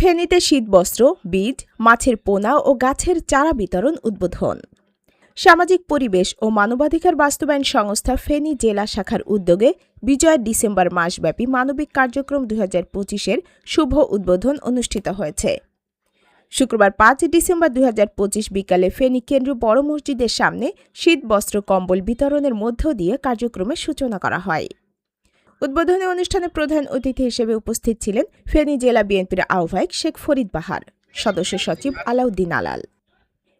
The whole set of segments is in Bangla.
ফেনীতে শীতবস্ত্র বীজ মাছের পোনা ও গাছের চারা বিতরণ উদ্বোধন। সামাজিক পরিবেশ ও মানবাধিকার বাস্তবায়ন সংস্থা ফেনী জেলা শাখার উদ্যোগে বিজয় ডিসেম্বর মাসব্যাপী মানবিক কার্যক্রম দু হাজার পঁচিশের শুভ উদ্বোধন অনুষ্ঠিত হয়েছে। শুক্রবার পাঁচ ডিসেম্বর দু হাজার পঁচিশ বিকালে ফেনী কেন্দ্র বড় মসজিদের সামনে শীত বস্ত্র কম্বল বিতরণের মধ্য দিয়ে কার্যক্রমের সূচনা করা হয়। উদ্বোধনী অনুষ্ঠানে প্রধান অতিথি হিসেবে উপস্থিত ছিলেন ফেনী জেলা বিএনপির আহ্বায়ক শেখ ফরিদ বাহার, সদস্য সচিব আলাউদ্দিন আলাল।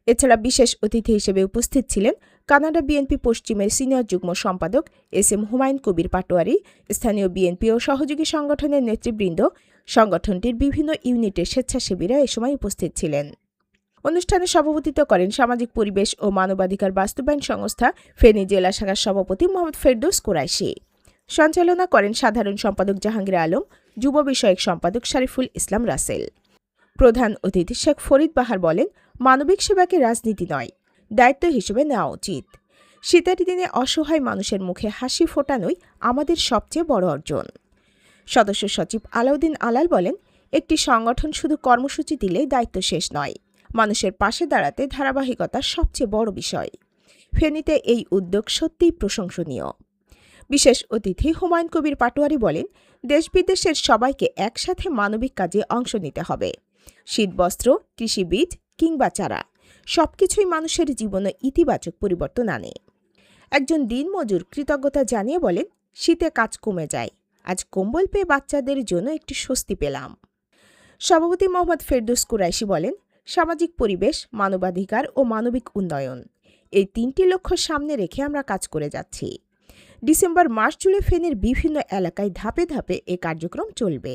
এছাড়া বিশেষ অতিথি হিসেবে উপস্থিত ছিলেন কানাডা বিএনপি পশ্চিমের সিনিয়র যুগ্ম সম্পাদক এস এম হুমায়ুন কবির পাটোয়ারি, স্থানীয় বিএনপি ও সহযোগী সংগঠনের নেতৃবৃন্দ, সংগঠনটির বিভিন্ন ইউনিটের স্বেচ্ছাসেবীরা এ সময় উপস্থিত ছিলেন। অনুষ্ঠানে সভাপতিত্ব করেন সামাজিক পরিবেশ ও মানবাধিকার বাস্তবায়ন সংস্থা ফেনী জেলা শাখার সভাপতি মোহাম্মদ ফেরদৌস কোরাইশি। সঞ্চালনা করেন সাধারণ সম্পাদক জাহাঙ্গীর আলম, যুব বিষয়ক সম্পাদক শারিফুল ইসলাম রাসেল। প্রধান অতিথি শেখ ফরিদ বাহার বলেন, মানবিক সেবাকে রাজনীতি নয়, দায়িত্ব হিসেবে নেওয়া উচিত। শীতের দিনে অসহায় মানুষের মুখে হাসি ফোটানোই আমাদের সবচেয়ে বড় অর্জন। সদস্য সচিব আলাউদ্দিন আলাল বলেন, একটি সংগঠন শুধু কর্মসূচি দিলেই দায়িত্ব শেষ নয়, মানুষের পাশে দাঁড়াতে ধারাবাহিকতা সবচেয়ে বড় বিষয়। ফেনীতে এই উদ্যোগ সত্যিই প্রশংসনীয়। বিশেষ অতিথি হুমায়ুন কবির পাটোয়ারি বলেন দেশ বিদেশের সবাইকে একসাথে মানবিক কাজে অংশ নিতে হবে। শীতবস্ত্র কৃষিবীজ কিংবা চারা, সবকিছুই মানুষের জীবনে ইতিবাচক পরিবর্তন আনে। একজন দিনমজুর কৃতজ্ঞতা জানিয়ে বলেন, শীতে কাজ কমে যায়। আজ কম্বল পেয়ে বাচ্চাদের জন্য একটি স্বস্তি পেলাম। সভাপতি মোহাম্মদ ফেরদৌস কুরাইশি বলেন, সামাজিক পরিবেশ, মানবাধিকার ও মানবিক উন্নয়ন, এই তিনটি লক্ষ্য সামনে রেখে আমরা কাজ করে যাচ্ছি। ডিসেম্বর মাস জুড়ে ফেনের বিভিন্ন এলাকায় ধাপে ধাপে এ কার্যক্রম চলবে।